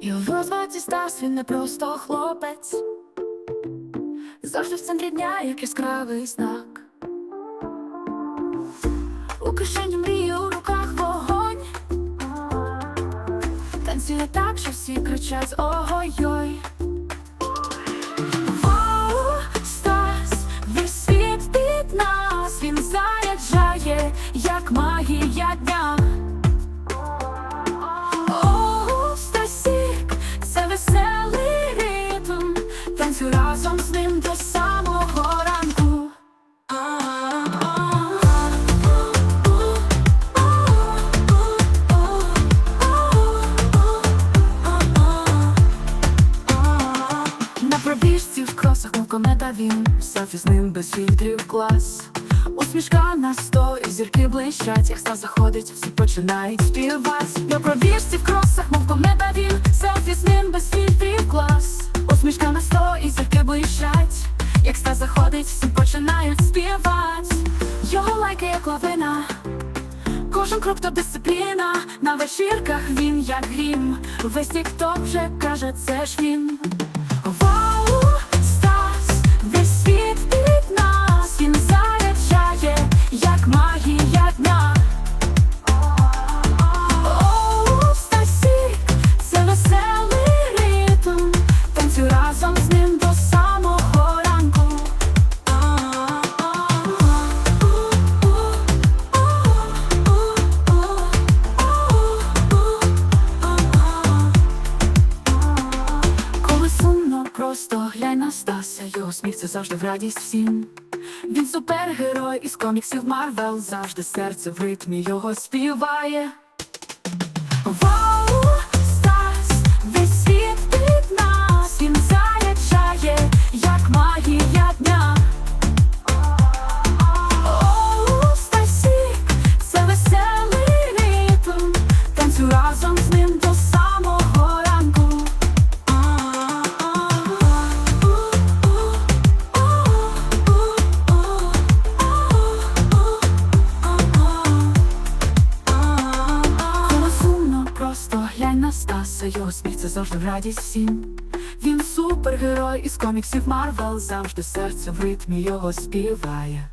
Його звати Стас, він не просто хлопець. Завжди в центрі дня, як яскравий знак. У кишені мрії, у руках вогонь. Танцює так, що всі кричать ой-ой. Воу, Стас, весь нас, він заряджає, як магія дня. Разом з ним до самого ранку. На пробіжці в кросах, мов комета він Селфі з ним без фільтрів клас Усмішка на сто і зірки блищать, як став заходить, всі починають співати На пробіжці в кросах, заходить, всі починають співати Його лайки, як лавина Кожен крок то дисципліна, на вечірках він як грім. Весь тік-ток вже каже, це ж він. Просто глянь на Стаса, його сміх це завжди в радість всім. Він супергерой із коміксів Марвел, завжди серце в ритмі його співає. Вау, Стас, весь світ під нас, він заряджає, як магія дня. Оу, Стасік, це веселий ритм, танцюй разом з ним просто глянь на Стаса, його сміх це завжди в радість всім. Він супергерой із коміксів Марвел, завжди серце в ритмі його співає.